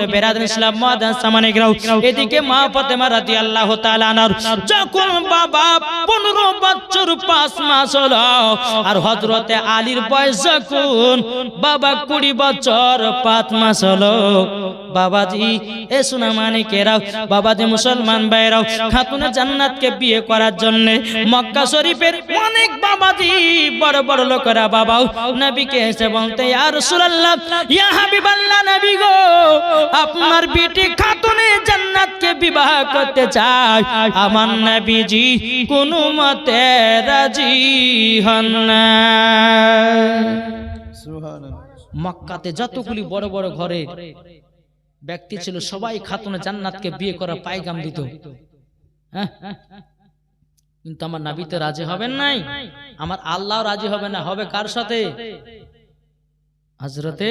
কিন্তু বেরাদ ইসলাম মাদান সামানে যখন বাবা 15 বছর 5 মাস হলো। আর বাবা 20 বছর 5 মাস হলো। বাবাজি, এ সোনা মানিকেরাও বাবাজি মুসলমান জান্নাতকে বিয়ে করার জন্য মক্কা শরীফের অনেক বাবাজি বড় বড় লোকেরা বাবাও, নবীকে এসে বলতে, ইয়া রাসূলুল্লাহ, ইয়া হাবিবাল্লাহ, নবী গো আপনার বিটি খাতুনে জান্নাতকে বিবাহ করতে চায়। আমার নবীজি কোনো মতে রাজি হন না। মক্কাতে যতগুলি বড় বড় ঘরে ব্যক্তি ছিল সবাই খাতুনে জান্নাতকে বিয়ে করা পায়গাম দিত। হ্যাঁ? কিন্তু আমার নাবিতে রাজি হবেন নাই। আমার আল্লাহ রাজি হবে না হবে কার সাথে? হজরতে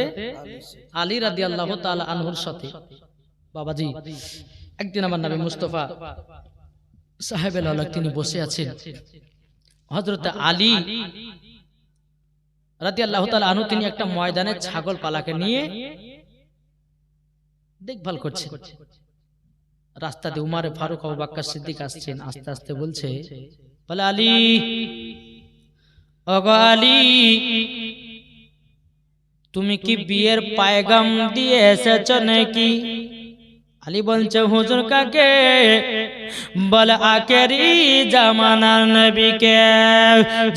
আলী রাদি আল্লাহ আনহুর সাথে। বাবাজি, একদিন আমার নামে মুস্তফা সাহেব আল্লাহ তিনি বসে আছেন। হজরতে আলী রাদি আল্লাহ আনু তিনি একটা ময়দানে ছাগল পালাকে নিয়ে দেখভাল করছে রাস্তা দিয়ে উমারে, ফারুক, আবু সিদ্দিক আসছেন, আস্তে আস্তে বলছে, বলে আলী, ওগো আলী তুমি কি বিয়ের পায়গাম দিয়ে এসেছ নাকি আলী বলছে হুজুর কাকে? বলে আকেরি জামানার নবীকে।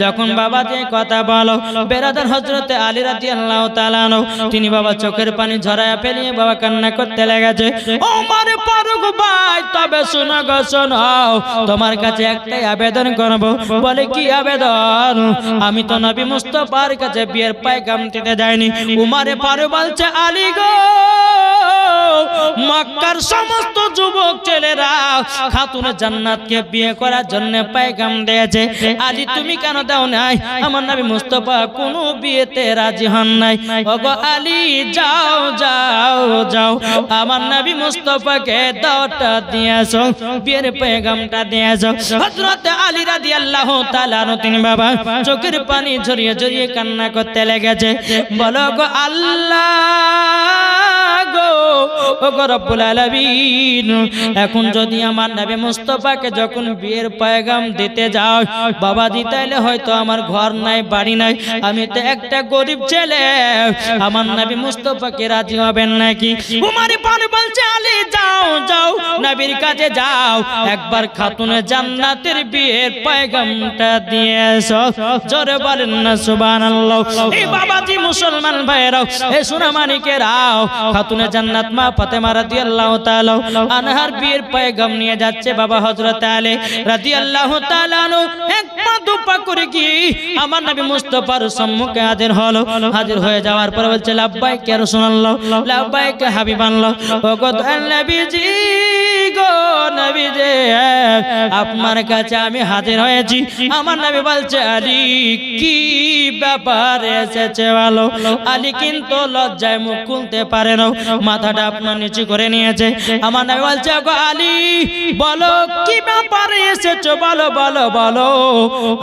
যখন বাবা দিয়ে কথা বলো, বেরাদার হজরতে আলী রাতি আল্লাহ তালানো তিনি বাবা চোখের পানি ঝরায় ফেলিয়ে বাবা কান্না করতে লেগেছে। ও পারুক ভাই, তবে শোনো গো, শোনো, তোমার কাছে একটাই আবেদন করব। বলে, কি আবেদন? আমি তো নবী মুস্তফার কাছে বিয়ের পায়গাম দিতে যাইনি। উমারে পারু বলছে, আলী গো, মক্কার সমস্ত যুবক ছেলেরা খাতুনে জান্নাতকে বিয়ে করার জন্য পায়গাম দিয়েছে। আজি তুমি কেন দাও নাই? আমার নবী মুস্তফা কোনো বিয়েতে রাজি হন নাই। ওগো আলী, যাও যাও যাও। আমার নবী মুস্তফাকে দাওটা দিয়েছ, বিয়ের পায়গামটা দিয়েছ। হযরত আলী রাদিয়াল্লাহু তাআলা তিনি বাবা, চোখের পানি ঝরিয়ে ঝরিয়ে কান্না করতে লেগেছে। বলো গো আল্লাহ। গো, ও এখন যদি আমার নবী মুস্তফাকে যখন বিয়ের দিতে যাও, বাবা হয়তো আমার ঘর নাই, বাড়ি নাই। আমি তো একটা গরিব ছেলে। আমার নবী মুস্তফাকে রাজি হবেন নাকি? যাও যাও, নবীর কাছে যাও। একবার জান্নাতের বিয়ের পয়গামটা দিয়ে বাবাজি, মুসলমান জান্নাত মা ফাতেমা রাদিয়াল্লাহু তাআলা আনহার বিয়ের পয়গাম নিয়ে যাচ্ছে বাবা হযরত আলী রাদিয়াল্লাহু তাআলা এক পা দুপা করে কি আমার নবী মুস্তাফার সম্মুখে হাজির হলো। হাজির হয়ে যাওয়ার পর বলছে, লাব্বাইক ইয়া রাসূলুল্লাহ, লাব্বাইক হাবিবাল্লাহ। তো আল নবীজি। গো নবীজি আপনার কাছে আমি হাজির হয়েছি। আমার নবী বলছে, আলী, কি ব্যাপার এসেছে ভালো? আলী কিন্তু লজ্জায় মুখ খুলতে পারে না। মাথাটা আপনার নিচু করে নিয়েছে। আমার নবী বলছে, গো আলী, বলো, কি ব্যাপারে এসেছ? বলো বলো বলো।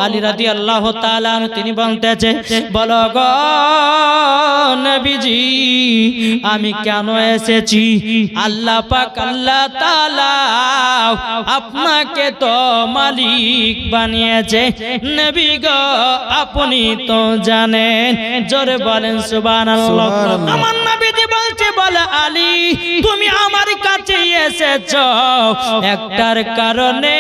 আলী রাদি আল্লাহ তাআলা তিনি বলতেছে, বলো গো নবীজি, আমি কেন এসেছি? আল্লাহ পাক আল্লাহ তাআলা আপনাকে তো মালিক বানিয়েছে। নবী গো আপনি তো জানেন। জোরে বলেন সুবহানাল্লাহ। আমার নবীজি বলছে বলে আলী তুমি আমার কাছে এসেছ। একটার কারণে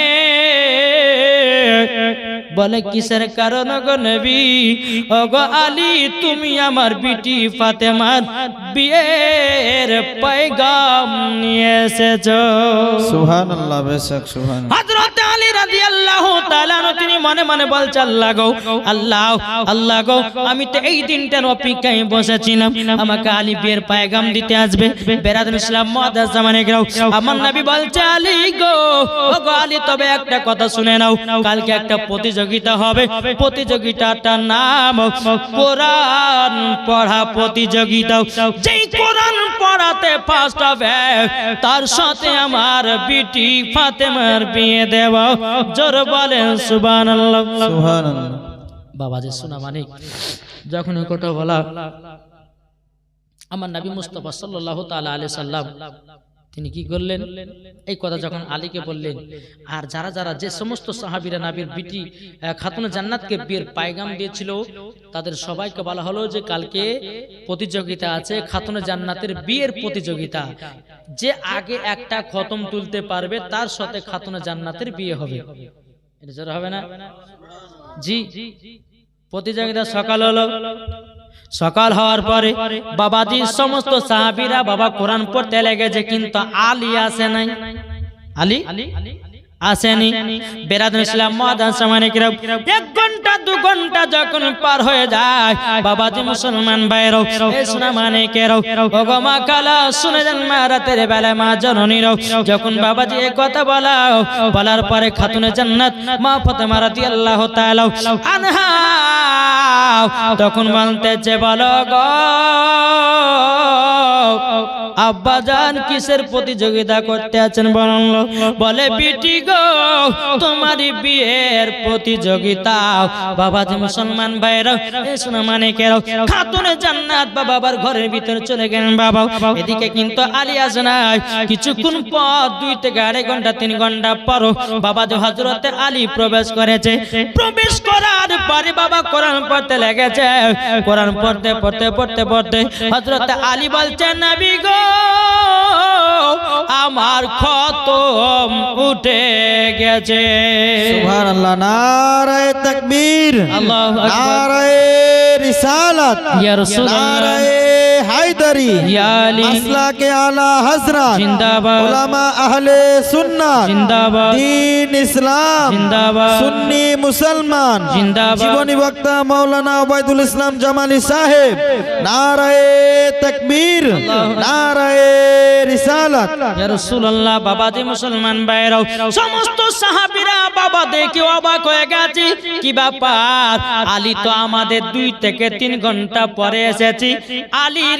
বলে কিসের কারণ গো নবী? ও গো আলী তুমি আমার বিটি ফাতেমার বিয়ের পয়গাম নিয়ে এসেছ। সুবহানাল্লাহ বেশক সুবহান হযরত আলী রাদিয়াল্লাহু তাআলা তিনি মনে মনে বলছে আল্লাহ গো আল্লাহ আল্লাহ গো আমি তো এই দিনটার অপেক্ষায় বসেছিলাম। আমাকে আলী বিয়ের পায়গাম দিতে আসবে। বেরাদুল ইসলাম মুআদ্দাস জামানে গেও আমার নবী বলছে আলী গো ও গো আলী তবে একটা কথা শুনে নাও। কালকে একটা প্রতিযোগিতা হবে। প্রতিযোগিতাটার নাম কোরআন পড়া প্রতিযোগিতা। যেই কোরআন পড়াতে ফার্স্ট হবে তার সাথে আমার বিটি ফাতেমার বিয়ে দেব। জোর বলেন সুবহানাল্লাহ। সুবহানাল্লাহ। বাবা যে শোনা মানে যখন কথা বলা আমার নবী মুস্তফা সাল্লাল্লাহু তালা আলি সাল্লাম তিনি কি করলেন? এই কথা যখন আলীকে বললেন আর যারা যারা যে সমস্ত সাহাবিরা নাবির বিটি খাতুনে জান্নাতকে বিয়ের পায়গাম দিয়েছিল তাদের সবাইকে বলা হলো যে কালকে প্রতিযোগিতা আছে খাতুনে জান্নাতের বিয়ের প্রতিযোগিতা। যে আগে একটা খতম তুলতে পারবে তার সাথে খাতুন জান্নাতের বিয়ে হবে। এটা হবে না? জি। প্রতিযোগিতা সকাল হলো। সকাল হওয়ার পরে বাবাজি সমস্ত সাহাবিরা বাবা কোরআন পড়তে লেগেছে, কিন্তু আলী আসে নাই। আলী? আসেনি। বেরাদুল ইসলাম মহাদান সামানিকরাও এক ঘণ্টা, দু ঘণ্টা যখন পার হয়ে যায় বাবা বাবাজি মুসলমান ভাইরাও সোনা মানিকেরাও ওগো মা কালা, শুনে যান মা রাতের বেলা মা জননীরাও যখন বাবাজি এই কথা বলাও, বলার পরে খাতুনে জান্নাত, মা ফাতেমা রাদিয়াল্লাহু তাআলা, আনহা, তখন বলতেছে, বলো গো আব্বা জান কিসের প্রতিযোগিতা করতে আছেন বলল বলে, বিটি গো, তোমারই বিয়ের প্রতিযোগিতা। বাবা যে মুসলমান ভাইরা এ শোনা মানে কেন খাতুনে জান্নাত বা বাবার ঘরের ভিতরে চলে গেলেন বাবা। এদিকে কিন্তু আলী আসে নাই কিছুক্ষণ পর দুই থেকে আড়াই ঘণ্টা, তিন ঘণ্টা পর বাবা যে হজরতে আলী প্রবেশ করেছে। প্রবেশ করার পরে বাবা কোরআন পড়তে লেগেছে। কোরআন পড়তে পড়তে পড়তে পড়তে হজরতে আলী বলছেন নবী গো আমার খতম উঠে গেছে সুবহানাল্লাহ নারায়ে তাকবীর আল্লাহু আকবার। নারায়ে রিসালাত ইয়া রাসূলুল্লাহ। নারায়ে হায়দারি আলী। মাসলাকে আলা হযরত জিন্দাবাদ। উলামা আহলে সুন্নাত। জিন্দাবাদ। দ্বীন ইসলাম। জিন্দাবাদ। সুন্নি মুসলমান। জিন্দাবাদ। জীবনী বক্তা মাওলানা ওবায়দুল ইসলাম জামালি সাহেব। নারায়ে তাকবীর। নারায়ে রিসালাত। ইয়া রাসূলুল্লাহ বাবাজি মুসলমান ভাইরাও সমস্ত সাহাবীরা বাবা দেখে অবাক হয়ে গেছে। কি ব্যাপার? আলী তো আমাদের দুই থেকে তিন ঘণ্টা পরে এসেছি। আলীর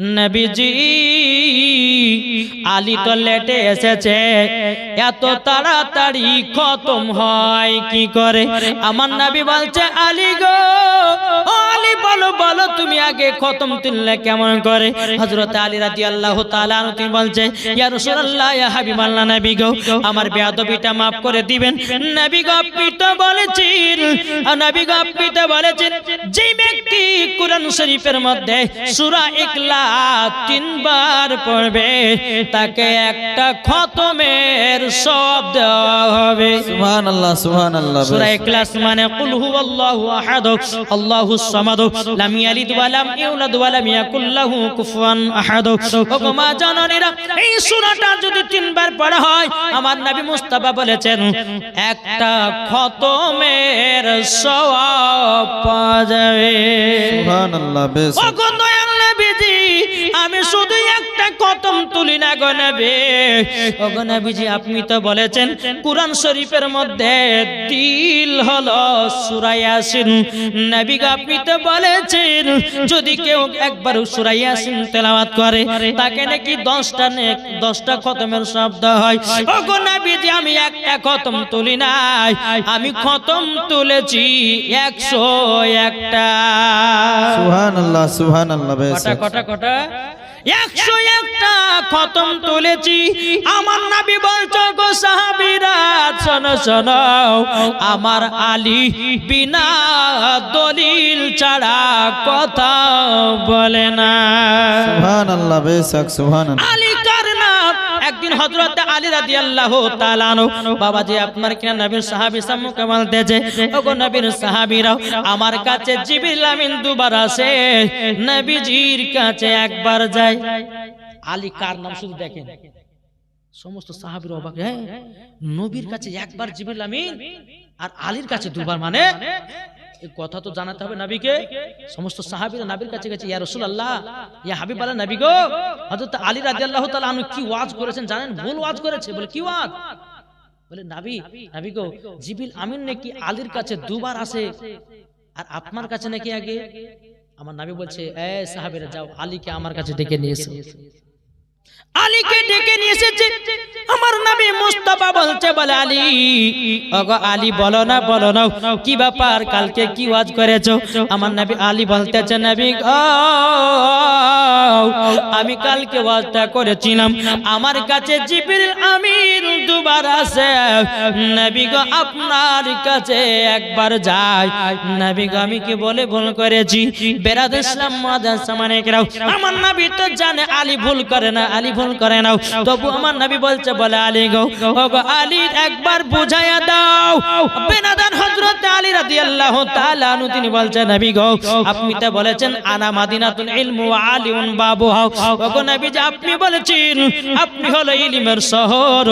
নবীজি, আলী তো লেটে এসেছে। এত তাড়াতাড়ি খতম হয়, কি করে? আমার নবী বলছে, আলী গো আলী, বলো বলো, তুমি আগে খতম তুললে কেমন করে? হযরত আলী রাদিয়াল্লাহু তাআলা তিনি বলছে, ইয়া রাসূলুল্লাহ, ইয়া হাবিবাল্লাহ নবী গো, আমার বেয়াদবিটা maaf করে দিবেন। নবী গো, আপনি তো বলেছেন নবী গো, আপনি তো বলেছেন, যে ব্যক্তি কোরআন শরীফের মধ্যে সূরা ইখলাস তিনবার পড়বে তাকে একটা খতমের সব দেওয়া হবে। সুবহানাল্লাহ সুবহানাল্লাহ সূরা ইখলাস মানে কুল হুয়াল্লাহু আহাদ সামাদ লাম ইয়ালিদ ওয়া লাম ইউলাদ ওয়া লাম ইয়াকুল লাহু কুফুয়ান আহাদ। ওগো মা জননীরা এই সূরাটা যদি তিনবার পড়া হয় আমার নবী মুস্তাফা বলেছেন একটা খতমের সওয়াব পাওয়া যাবে। সুবহানাল্লাহ বেশ। ওগো নবীজি আমি শুধু একটা কতম তুলি না গো নবী। ওগো নবীজি আপনি তো বলেছেন কুরআন শরীফের মধ্যে দিল হলো সূরা ইয়াসিন নবী গো আপনি তো বলেছেন যদি কেউ একবার সূরা ইয়াসিন তেলাওয়াত করে তাকে নাকি 10টা নে 10টা খতমের শব্দ হয়। ওগো নবীজি আমি একটা খতম তুলি নাই। আমি খতম তুলেছি 100 একটা। সুবহানাল্লাহ সুবহানাল্লাহ কটা কটা? কটা একশো একটা খতম তুলেছি। আমার নাবি বলছো গো সাহাবিরা শোনো শোনো। আমার আলী বিনা দলিল ছাড়া কথা বলে না। সুবহানাল্লাহ বেশ সুবহানাল্লাহ। আলী কার একদিন হযরত আলী রাদিয়াল্লাহু তাআলা আনহু, বাবাজি, আপনার কিনা নবীর সাহাবী সম্মুখে বলতেছে ওগো নবীর সাহাবীরা আমার কাছে জিবরিল আমিন দুবার আসে। নবীজির কাছে একবার যায় আলী কার নাম শুধু দেখেন? সমস্ত সাহাবীর অবাক হ্যাঁ নবীর কাছে একবার জিবরিল আমিন আর আলীর কাছে দুবার মানে? কথা তো জানাতে হবে নবীকে। সমস্ত সাহাবীরা নবীর কাছে গেছে ইয়া রাসূলুল্লাহ ইয়া হাবিবাল্লাহ নবী গো হযরত আলী রাদিয়াল্লাহু তাআলা আনহু কি ওয়াজ করেছেন জানেন? ভুল ওয়াজ করেছে। বলে কি ওয়াজ? বলে নাবি নাবি গো জিবিল আমিন নাকি আলীর কাছে দুবার আসে? আর আপনার কাছে নাকি আগে? আমার নাবি বলছে এ সাহাবিরা যাও আলীকে আমার কাছে ডেকে নিয়ে এসো। আলীকে ডেকে নিয়ে এসেছে। আমার নাবি মুস্তাফা বলছে বলে আলী। ওগো আলী, বলো না বলো না, কি ব্যাপার? কালকে কি ওয়াজ করেছ? আমার নাবি আলী বলতেছে, নবী আমি কালকে ওয়াজটা করেছিলাম। আমার কাছে জিবরিল আমির দুবার আসে নবী গো, আপনার কাছে একবার যাই নবী গো, আমি কি বলে ভুল করেছি? বেরাদ ইসলাম মাদান সামানে আমার নবী তো জানে, আলী ভুল করে না, আলী ভুল করে না তবু আমার নবী বলছে, বলে আলী গো আলী, একবার বুঝাইয়া দাও। বেনাদান হযরত আলী রাদিয়াল্লাহু তাআলা আনহু, তিনি বলছেন, নবী গো, আপনি তো বলেছেন, আনা মাদিনাতুল ইলমু ওয়া আলিউন বাবুহা। ও গো নবী যে আপনি বলেছেন, আপনি হলো ইলমের শহর।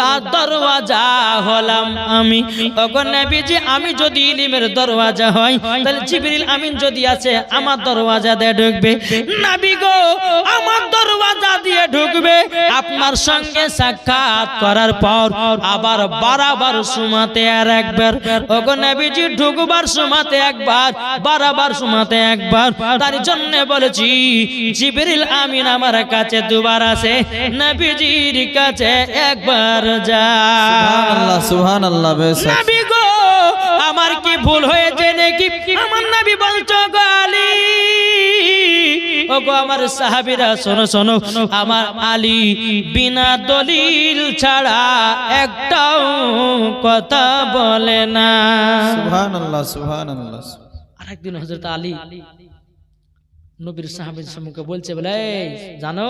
তার দরওয়াজা হলাম আমি। ও গো নবী যে আমি যদি ইলমের দরওয়াজা হই, তাহলে জিবরিল আমিন যদি আছে, আমার দরওয়াজা দিয়ে ঢুকবে। নবী গো, আমার দরওয়াজা দিয়ে ঢুকবে আপনার সঙ্গে সাক্ষাৎ করার পর আবার বারাবার সুমাতে আর একবার। ওগো নবীজি ঢুকবার সুমাতে একবার বারাবার সুমাতে একবার। তার জন্য বলেছি জিবরিল আমিন আমার কাছে দুবার আসে নবীজির কাছে একবার যা। সুবহানাল্লাহ সুবহানাল্লাহ বেশ নবী গো আমার কি ভুল হয়েছে নাকি? আমার নবী বলছো গো আলী ও গো আমার সাহাবিরা শোনো শোনো আমার আলী বিনা দলিল ছাড়া একটাও কথা বলে না। সুবহানাল্লাহ সুবহানাল্লাহ। আরেকদিন হযরত আলী নবীর সাহাবীর সম্মুখে বলছে বলে জানো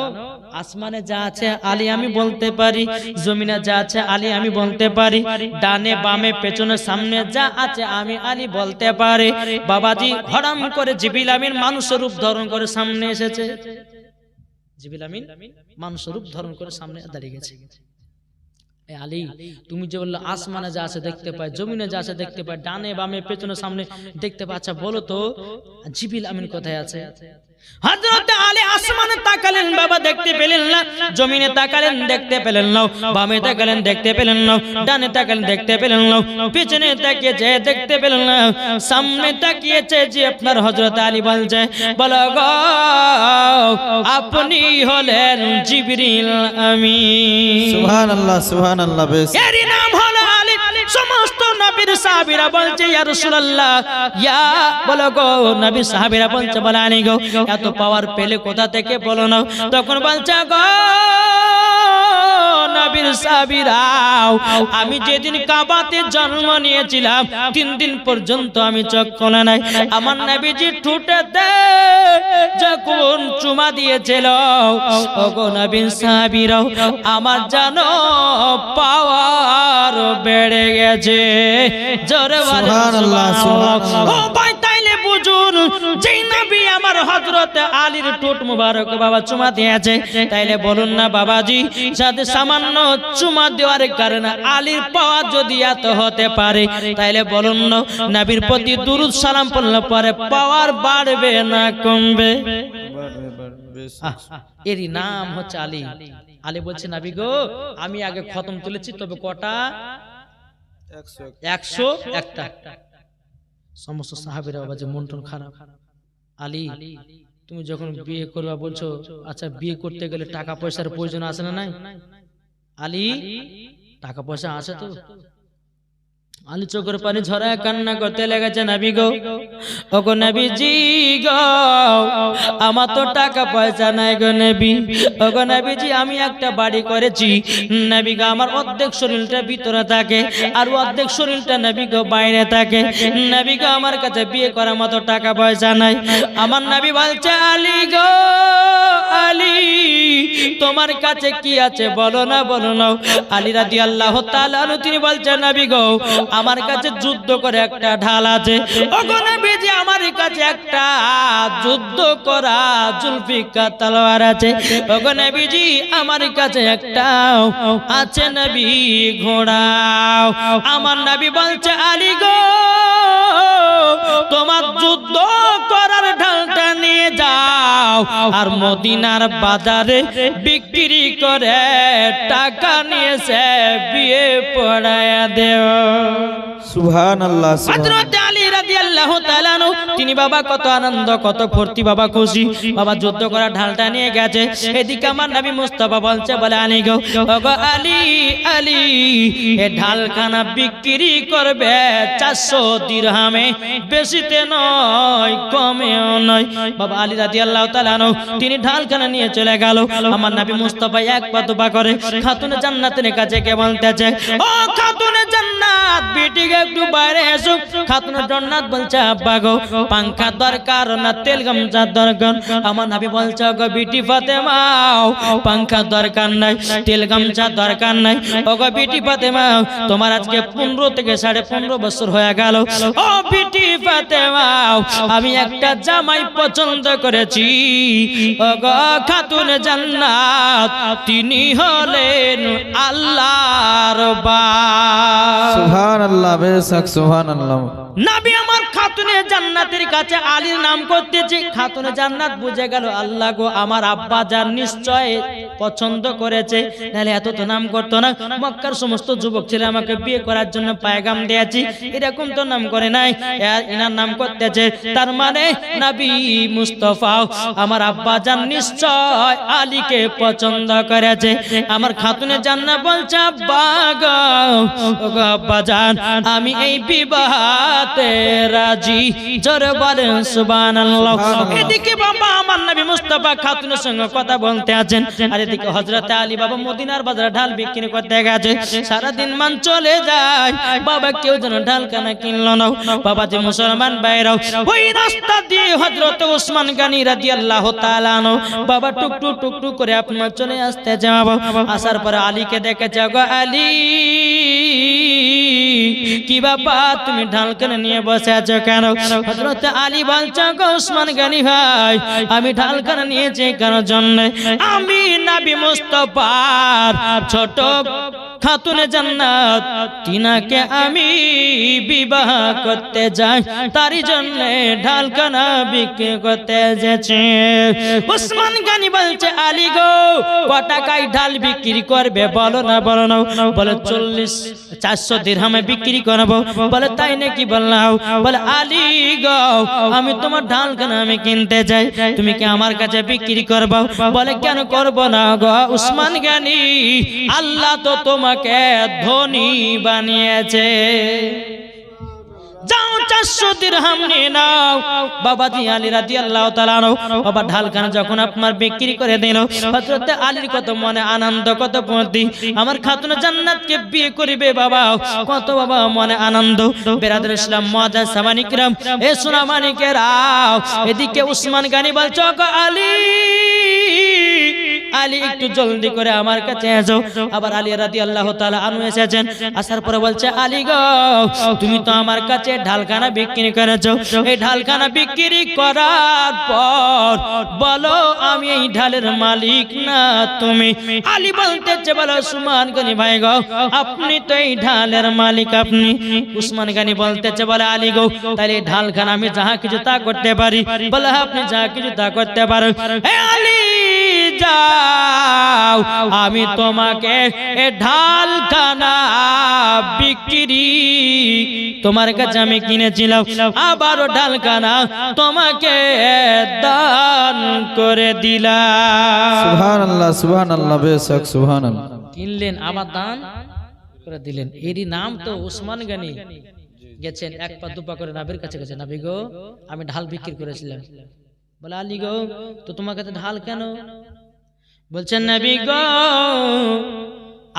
আসমানে যা আছে আলী আমি বলতে পারি জমিনে যা আছে আলী আমি বলতে পারি ডানে বামে পেছনে সামনে যা আছে আমি আলী বলতে পারি বাবাজি হঠাৎ করে জিবিল আমিন মানুষ রূপ ধারণ করে সামনে এসেছে। জিবিল আমিন মানুষ রূপ ধারণ করে সামনে দাঁড়িয়ে গেছে। আলী, তুমি যে বলল আসমানে যা আছে দেখতে পাই জমিনে যা আছে দেখতে পাই ডানে বামে, পেছনে, সামনে দেখতে পাই আচ্ছা বলো তো, জিবিল আমিন কোথায় আছে? হযরত আলী আসমানে তাকালেন বাবা দেখতে পেলেন না জমিনে তাকালেন দেখতে পেলেন না বামে তাকালেন দেখতে পেলেন না ডানে তাকালেন দেখতে পেলেন না পিছনে তাকিয়েছে দেখতে পেলেন না সামনে তাকিয়েছে যে আপনার হযরত আলী বলছে বলো আপনি হলেন জিবরিল আমিন। সুবহানাল্লাহ সুবহানাল্লাহ বেশ। এরই নাম বলছে, ইয়া বলো গো নবী বলছে, বলে আলী গো, এত পাওয়ার পেলে কোথা থেকে বলো না? তখন বলছে গো নবীর সাহাবীরাও আমি যেদিন কাবাতে জন্ম নিয়েছিলাম তিন দিন পর্যন্ত আমি চোখ খোলা নাই আমার নবীজি ঠুটেতে যখন চুমা দিয়েছিল ওগো নবীন সাহাবীরাও আমার জানো পাওয়ার বেড়ে গেছে জোরে সুবহানাল্লাহ, সুবহানাল্লাহ। ও যেই নবী আমার হযরত আলীর ঠোঁট মুবারক বাবা চুমা দিয়েছে, তাইলে বলুন না বাবাজি সাথে সামান্য চুমা দেওয়ার কারণে আলীর পাওয়া যদি এত হতে পারে, তাইলে বলুন না নবীর প্রতি দুরুদ সালাম পড়লে পরে পাওয়ার বাড়বে না কমবে? এরই নাম হচ্ছে আলী। আলী বলছে, নাবি গো, আমি আগে খতম তুলেছি, তবে কটা? একশো একটা। সমস্ত সাহাবিরা বাবা যে মন টন খারাপ আলী তুমি যখন বিয়ে করবা বলছো আচ্ছা বিয়ে করতে গেলে টাকা পয়সার প্রয়োজন আছে না নাই? আলী টাকা পয়সা আছে তো। আলী চোখের পানি ঝরা কান্না করতে লেগেছে নাবি গো। ওগো নবী জি গো, আমার তো টাকা পয়সা নাই গো নবী। ওগো নবী জি আমি একটা বাড়ি করেছি। নবী গো, আমার অর্ধেক শরীরটা ভিতরে থাকে আর অর্ধেক শরীরটা নবী গো বাইরে থাকে। নবী গো, আমার কাছে বিয়ে করার মতো টাকা পয়সা নাই। আমার নবী বলছে, আলী গো, আলী, তোমার কাছে কি আছে বলো না বলো না আলী রাদি আল্লাহ তিনি বলছেন, নবী গো আমার কাছে যুদ্ধ করে একটা ঢাল আছে। আমার কাছে একটা যুদ্ধ করা জুলফিকার তলোয়ার আছে। নবীজি আমার কাছে একটা আছে নবী ঘোড়া আমার নবী বলছে আলী গো তোমার যুদ্ধ করার ঢালটা নিয়ে যাও আর মদিনার বাজারে বিক্রি করে টাকা নিয়েছে বিয়ে পড়ায় দেও। হযরত আলী রাদিয়াল্লাহু তিনি বাবা কত আনন্দ কত ফুর্তি বাবা খুশি। বাবা যুদ্ধ করা ঢালটা নিয়ে গেছে। এদিকে আমার নবী মুস্তাফা বলছে বলে আলী গো ওগো আলী আলী এ ঢালখানা বিক্রি করবে চারশো দিরহামে। বেশিতে নয় কমেও নয়। বাবা আলী রাজি আল্লাহ তালানু তিনি ঢালখানা নিয়ে চলে গেল। আমার নবী মুস্তাফা এক পা দুপা করে খাতুনে জান্নাতের কাছে কে বলতেছে ও খাতুনে জান্নাত বেটিকে একটু বাইরে এসো খাতুনে জান্নাত বলছে, আব্বা গো পাঙ্খা দরকার না, তেল গামছা দরকার। আমার নবী বলছে গো বিটি ফাতেমাও পাঙ্খা দরকার নাই, তেল গামছা দরকার নাই। ও গো বিটি ফাতেমাও তোমার আজকে পনেরো থেকে সাড়ে পনেরো বছর হয়ে গেল। ও বিটি ফাতেমাও আমি একটা জামাই পছন্দ করেছি। ও গো খাতুন জান্নাত, তিনি হলেন আল্লাহর বা সুহান আল্লাহ বেশ সুহান আল্লাহ নাবি আমার খাতুনে জান্নাতের কাছে আলীর নাম করতেছি। খাতুনে জান্নাত বুঝে গেল, আল্লাহ গো, আমার আব্বা যার নিশ্চয় পছন্দ করেছে। নাহলে এত তো নাম করতো না। মক্কার সমস্ত যুবক ছেলে আমাকে বিয়ে করার জন্য পায়গাম দিয়েছি। এরকম তো নাম করে নাই। এনার নাম করতেছে। তার মানে নাবি মুস্তফা, আমার আব্বা যান নিশ্চয় আলীকে পছন্দ করেছে। আমার খাতুনে জান্নাত বলছে, আব্বা গো আব্বা জান আমি এই বিবাহতে রাজি। জোরে বলেন সুবহানাল্লাহ। এদিকে বাবা আমার নবী মুস্তাফা খাতুনের সঙ্গে কথা বলতে আছেন। আর এদিকে হযরত আলী বাবা মদিনার বাজারে ঢাল বিক্রি করতে গেছে। সারা দিন মান চলে যায়। বাবা কেউ যেন ঢাল কানা কিনলো না। বাবা যে মুসলমান বাইরাও ওই রাস্তা দিয়ে হযরত ওসমান গানি রাদিয়াল্লাহু তাআলা আনহু। বাবা টুক টুক টুক টুক করে আপনার চলে আসতে যাব। আসার পরে আলীকে দেখেছে গো আলী, কি বাবা তুমি ঢাল কেনে নিয়ে বসে আছো কেন? হযরত আলী বলছে ওসমান গানি ভাই, আমি ঢাল কেনে নিয়েছি কেন জন্য। আমি নবী মুস্তাফার ছোট খাতুনে জান্নাত। তিনাকে আমি বিবাহ করতে যাই, তারই জন্য ঢালখানা বিক্রি করতে এসেছে। উসমান গানি বলছে, আলী গো, ক টাকায় ঢাল বিক্রি করবে? বলো না বলো না। বলে, চল্লিশ চারশো দিরহামে বিক্রি করব। বলে, তাই নাকি বললাম? বলে, আলী গাও আমি তোমার ঢালখানা আমি কিনতে চাই তুমি কি আমার কাছে বিক্রি করব? বলে, কেন করব না গো? উসমান গানি, আল্লাহ তো তোমাকে ধনী বানিয়েছে। যাও, চারশো বাবা জি আলী যখন আপনার বিক্রি করে দিল হজরতে কত মনে আনন্দ, কত পতি আমার খাতুন জান্নাতকে বিয়ে করিবে বাবা, কত বাবা মনে আনন্দ। বেরাদুল ইসলাম মজা সামানিকরাম এ সোনা এদিকে উসমান গানি বলছ গো আলী! আলী, একটু জলদি করে আমার কাছে এসো। আবার আলী রাদি আল্লাহ তাআলা আনু এসেছেন। আসার পরে বলছে, আলী গো, তুমি তো আমার কাছে ঢালখানা বিক্রি করেছ। এই ঢালখানা বিক্রি করার পর বলো আমি এই ঢালের মালিক না তুমি? আলী বলতেছে, বলো সুমান গনি ভাই গো, আপনি তো এই ঢালের মালিক আপনি। উসমান গানি বলতেছে, বলে আলী গো, তাহলে এই ঢালখানা আমি যাহা কিছু তা করতে পারি। বলে আপনি যাহা কিছু তা করতে পারো। এ আলী যাও আমি তোমাকে এ ঢালখানা বিক্রি তোমার কাছে আমি কিনেছিলাম আবারও ঢালখানা তোমাকে দান করে দিলাম। সুহান আল্লাহ সুহান আল্লাহ বেশক সুহান কিনলেন আবার দান করে দিলেন। এরই নাম তো উসমান গানি। গেছেন এক পা দুপা করে নাবির কাছে গেছে নাবি গো আমি ঢাল বিক্রি করেছিলাম। বলে আলী গো তো তোমার কাছে ঢাল কেন? বলছেন, নবী গো,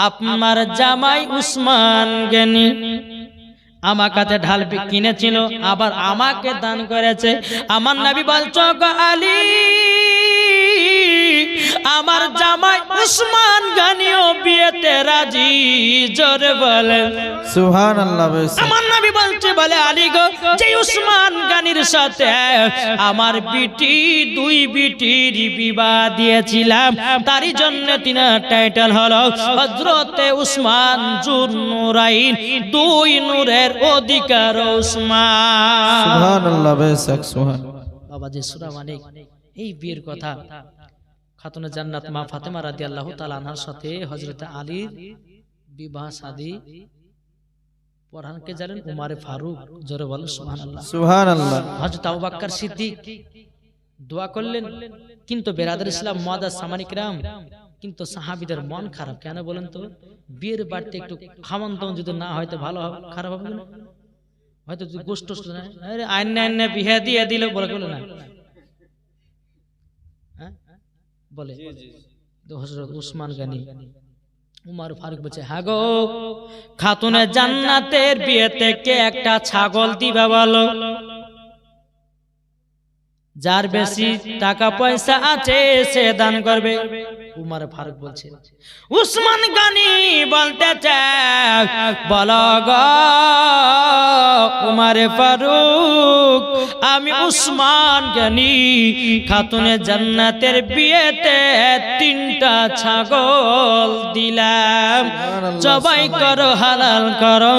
আপনার জামাই উসমান জ্ঞানী আমার কাছে ঢাল কিনেছিল, আবার আমাকে দান করেছে। আমার নবী বলছ আলী আমার জামাই উসমান গানিও বিয়েতে রাজি জোরে বলেন। সুহান আল্লাহ আমার নবী বলছে বলে আলী গো যে উসমান গানির সাথে আমার বিটি দুই বিটির বিবাহ দিয়েছিলাম তারই জন্য তিনা টাইটেল হলো হজরতে উসমান জুর নুরাইন দুই নূরের অধিকার উসমান। সুহান আল্লাহ বেশক সুহান বাবা যে সুরা মানিক এই বিয়ের কথা খাতুনে জান্নাত মা ফাতেমা রাদিয়াল্লাহু তাআলা আনহার সাথে হজরত আলীর বিবাহ শাদী পড়ানকে জানেন উমারে ফারুক। জোরে বলেন সুবহানাল্লাহ। সুবহানাল্লাহ। হযরত আবু বকর সিদ্দিক দোয়া করলেন কিন্তু বেরাদার ইসলাম মুআদ্দাস সামানিকরাম কিন্তু সাহাবীদের মন খারাপ। কেন বলেন তো? বিয়ের বাড়িতে একটু খাওয়ান দাওয়ান যদি না হয় তো ভালো হবে? খারাপ হবে না? হয়তো যদি গোষ্ঠ আরে আইন আইন বিহে দিয়ে দিল বলে বলে না হ্যাঁ? বলে। হজরত উসমান গানি। উমার ফারুক বলছে হ্যাঁ গো খাতুনে জান্নাতের বিয়েতে কে একটা ছাগল দিবা বলো? যার বেশি টাকা পয়সা আছে সে দান করবে। উমার ফারুক বলছে উসমান গানি বলতে বল গো উমারে ফারুক আমি উসমান গানি খাতুনে জান্নাতের বিয়েতে তিনটা ছাগল দিলাম। জবাই করো হালাল করো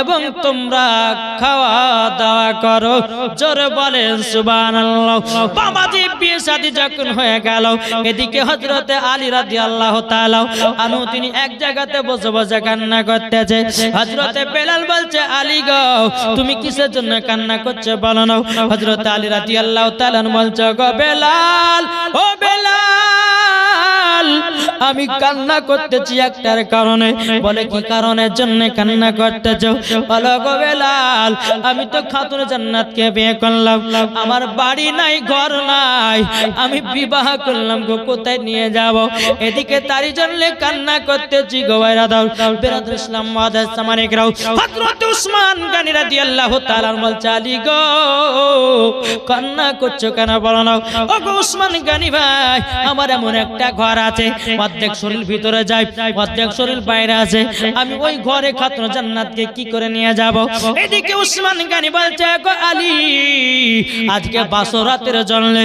এবং তোমরা খাওয়া দাওয়া করো। জোরে বলেন সুবহানাল্লাহ। বাবাজি বিয়ে শাদী যখন হয়ে গেল, এদিকে হজরতে আলী রাজি আল্লাহ আনু তিনি এক জায়গাতে বসে বসে কান্না করতেছে। হজরতে বেলাল বলছে, আলী গো, তুমি কিসের জন্য কান্না করছ বলো না। হজরতে আলী আল্লাহ তাআলা বলছে, গো বেলাল, ও বেলাল! আমি কান্না করতেছি একটার কারণে। বলে, কি কারণের জন্য কান্না করতেছ? বেলাল, আমি তো খাতুন জান্নাতকে বিয়ে করলাম। আমার বাড়ি নাই, ঘর নাই। আমি বিবাহ করলাম গো, কোথায় নিয়ে যাব? এদিকে তারই জন্য কান্না করতেছি গো ভাইরা দাও। বেরাদুল ইসলাম মাদাস সামানিকরাও, হযরত উসমান গানি রাদিয়াল্লাহু তাআলা বলছে, আলী গো, কান্না করছ কেন? বলো না। ও উসমান গানি ভাই, আমার এমন একটা ঘর আছে অর্ধেক শরীর ভিতরে যায় অর্ধেক শরীর বাইরে আছে। আমি ওই ঘরে খাতর জান্নাতকে কি করে নিয়ে যাব? এদিকে উসমান গানি বলছে গো আলী আজকে বাসরাতের জন্য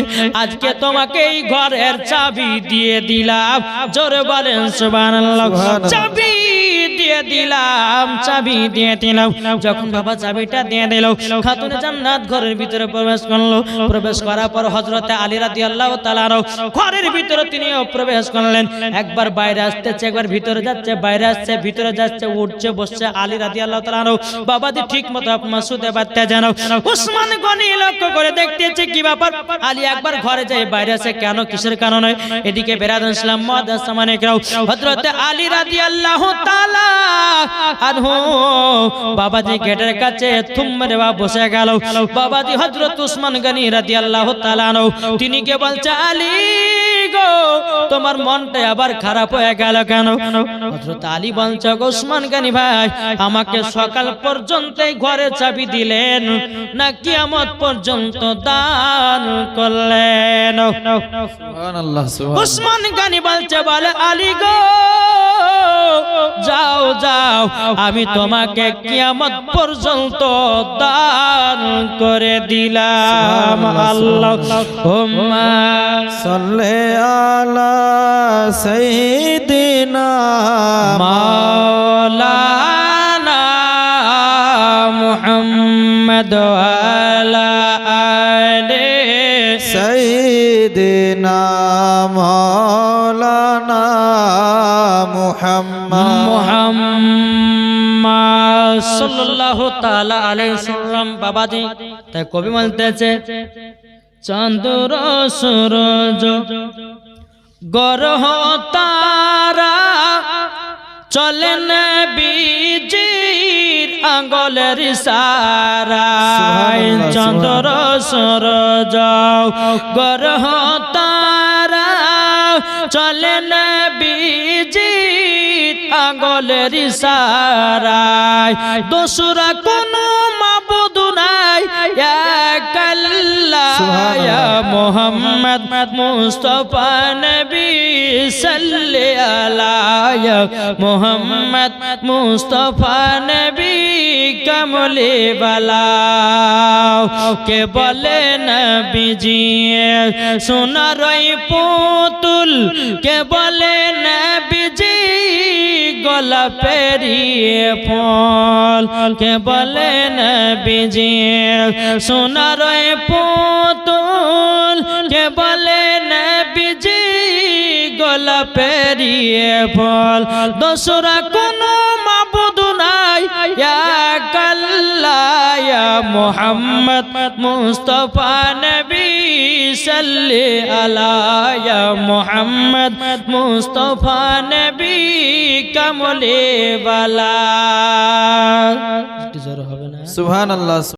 আজকে তোমাকে এই ঘরের চাবি দিয়ে দিলাম। জোরে বলেন সুবহানাল্লাহ। চাবি দিয়ে দিলাম, চাবি দিয়ে দিলাম। যখন বাবা চাবিটা দিয়ে দিল, খাতুন জান্নাত ঘরের ভিতরে প্রবেশ করল। প্রবেশ করার পর হযরতে আলী রাদিয়াল্লাহু তাআলা ঘরের ভিতরে তিনিও প্রবেশ করলেন। একবার বাইরে আসতেছে, একবার ভিতরে যাচ্ছে, বাইরে আসছে, ভিতরে যাচ্ছে, উঠছে, বসছে। আলী রাদিয়াল্লাহু তাআলা বাবাজি ঠিক মতো শুতে পারতে যেন। উসমান গনি লক্ষ্য করে দেখতেছে কি ব্যাপার। আলী একবার ঘরে যায় বাইরে আসে কেন, কিসের কারণে? এদিকে বেরাদুল ইসলাম মুআদ্দাস সামানিকরাও হযরতে আলী রাদিয়াল্লাহু তাআলা আনহু বাবাজি গেটের কাছে বসে গেল। বাবাজি হযরত উসমান গনি রাদিয়াল্লাহু তাআলা আনহু তিনি কে বলছে আলী গো তোমার মনটা আবার খারাপ হয়ে গেল কেন? আলী বলছে গো উসমান গনি ভাই আমাকে সকাল পর্যন্ত ঘরে চাবি দিলেন না কিয়ামত পর্যন্ত দান করলেন। উসমান গানি বলছে বলে আলী গো যাও যাও আমি তোমাকে কিয়ামত পর্যন্ত দান করে দিলাম। আল্লাহ সাল্লে আলা সাইয়্যিদিনা মাওলানা মুহাম্মদ আলা আলে সাইয়্যিদিনা মাওলানা মুহাম্মদ মুহাম্মদ সাল্লাল্লাহু তাআলা আলাইহি সাল্লাম বাবাজি তাই কবি বলতেছে চন্দ্র সূরজ গরহ তারা চলেন বীজির আঙ্গলের সারায় সুবহানাল্লাহ, চন্দ্র সূরজ গরহ তারা চলেন আঙ্গলের সারায় দোসরা কোনো মাবুদ নাই মোহাম্মদ মুস্তফা নবী সাল্লি আলা ইয়া মোহাম্মদ মুস্তফা নবী কমলে বালা কে বলে নবীজি সোনার ওই পুতুল? কে বলে গলা পেরিয়ে ফল, কে বলে বিজে? সোনার পুতুল, কে বলে বিজে? গোলা পেরিয়ে ফল, দোসরা কোনো মোহাম্মদ মুস্তফা নবী সাল্লি আলা মোহাম্মদ মুস্তফা নবী কমলে বালা। একটু জোর হবে না সুবহান আল্লাহ